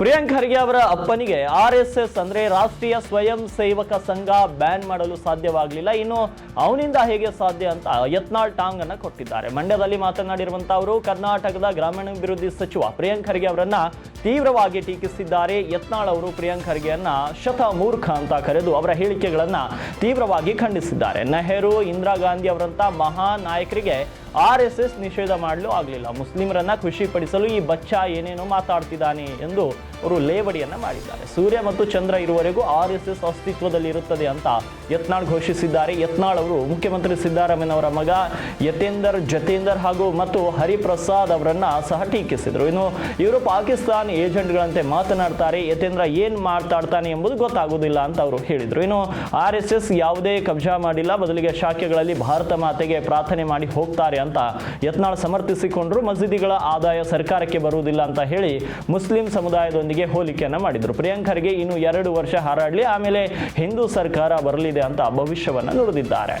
ಪ್ರಿಯಾಂಕ್ ಖರ್ಗೆ ಅವರ ಅಪ್ಪನಿಗೆ R S S ಅಂದ್ರೆ ರಾಷ್ಟ್ರೀಯ ಸ್ವಯಂ ಸೇವಕ ಸಂಘ ಬ್ಯಾನ್ ಮಾಡಲು ಸಾಧ್ಯವಾಗಲಿಲ್ಲ. ಇನ್ನು ಅವನಿಂದ ಹೇಗೆ ಸಾಧ್ಯ ಅಂತ ಯತ್ನಾಳ್ ಟಾಂಗ್ ಅನ್ನ ಕೊಟ್ಟಿದ್ದಾರೆ. ಮಂಡ್ಯದಲ್ಲಿ ಮಾತನಾಡಿರುವಂತ ಅವರು ಕರ್ನಾಟಕದ ಗ್ರಾಮೀಣಾಭಿವೃದ್ಧಿ ಸಚಿವ ಪ್ರಿಯಾಂಕ್ ಖರ್ಗೆ ಅವರನ್ನ ತೀವ್ರವಾಗಿ ಟೀಕಿಸಿದ್ದಾರೆ. ಯತ್ನಾಳ್ ಅವರು ಪ್ರಿಯಾಂಕ್ ಖರ್ಗೆಯನ್ನ ಶತ ಮೂರ್ಖ ಅಂತ ಕರೆದು ಅವರ ಹೇಳಿಕೆಗಳನ್ನ ತೀವ್ರವಾಗಿ ಖಂಡಿಸಿದ್ದಾರೆ. ನೆಹರು, ಇಂದಿರಾ ಗಾಂಧಿ ಅವರಂತ ಮಹಾ ನಾಯಕರಿಗೆ ಆರ್ ಎಸ್ ಎಸ್ ನಿಷೇಧ ಮಾಡಲು ಆಗಲಿಲ್ಲ. ಮುಸ್ಲಿಮರನ್ನ ಖುಷಿಪಡಿಸಲು ಈ ಬಚ್ಚ ಏನೇನೋ ಮಾತಾಡ್ತಿದ್ದಾನೆ ಎಂದು ಅವರು ಲೇವಡಿಯನ್ನ ಮಾಡಿದ್ದಾರೆ. ಸೂರ್ಯ ಮತ್ತು ಚಂದ್ರ ಇರುವವರೆಗೂ ಆರ್ ಎಸ್ ಎಸ್ ಅಸ್ತಿತ್ವದಲ್ಲಿ ಇರುತ್ತದೆ ಅಂತ ಯತ್ನಾಳ್ ಘೋಷಿಸಿದ್ದಾರೆ. ಯತ್ನಾಳ್ ಅವರು ಮುಖ್ಯಮಂತ್ರಿ ಸಿದ್ದರಾಮಯ್ಯನವರ ಮಗ ಯತೇಂದರ್, ಜತೇಂದರ್ ಹಾಗೂ ಮತ್ತು ಹರಿಪ್ರಸಾದ್ ಅವರನ್ನ ಸಹ ಟೀಕಿಸಿದರು. ಇನ್ನು ಇವರು ಪಾಕಿಸ್ತಾನ್ ಏಜೆಂಟ್ಗಳಂತೆ ಮಾತನಾಡ್ತಾರೆ, ಯತೇಂದ್ರ ಏನ್ ಮಾತಾಡ್ತಾನೆ ಎಂಬುದು ಗೊತ್ತಾಗುವುದಿಲ್ಲ ಅಂತ ಅವರು ಹೇಳಿದರು. ಇನ್ನು ಆರ್ ಎಸ್ ಎಸ್ ಯಾವುದೇ ಕಬ್ಜಾ ಮಾಡಿಲ್ಲ, ಬದಲಿಗೆ ಶಾಖೆಗಳಲ್ಲಿ ಭಾರತ ಮಾತೆಗೆ ಪ್ರಾರ್ಥನೆ ಮಾಡಿ ಹೋಗ್ತಾರೆ ಅಂತ ಯತ್ನಾಳ್ ಸಮರ್ಥಿಸಿಕೊಂಡ್ರು. ಮಸೀದಿಗಳ ಆದಾಯ ಸರ್ಕಾರಕ್ಕೆ ಬರುವುದಿಲ್ಲ ಅಂತ ಹೇಳಿ ಮುಸ್ಲಿಂ ಸಮುದಾಯದೊಂದಿಗೆ ಹೋಲಿಕೆಯನ್ನ ಮಾಡಿದರು. ಪ್ರಿಯಾಂಕರ್ಗೆ ಇನ್ನು ಎರಡು ವರ್ಷ ಹಾರಾಡಲಿ, ಆಮೇಲೆ ಹಿಂದೂ ಸರ್ಕಾರ ಬರಲಿದೆ ಅಂತ ಭವಿಷ್ಯವನ್ನು ನುಡಿದಿದ್ದಾರೆ.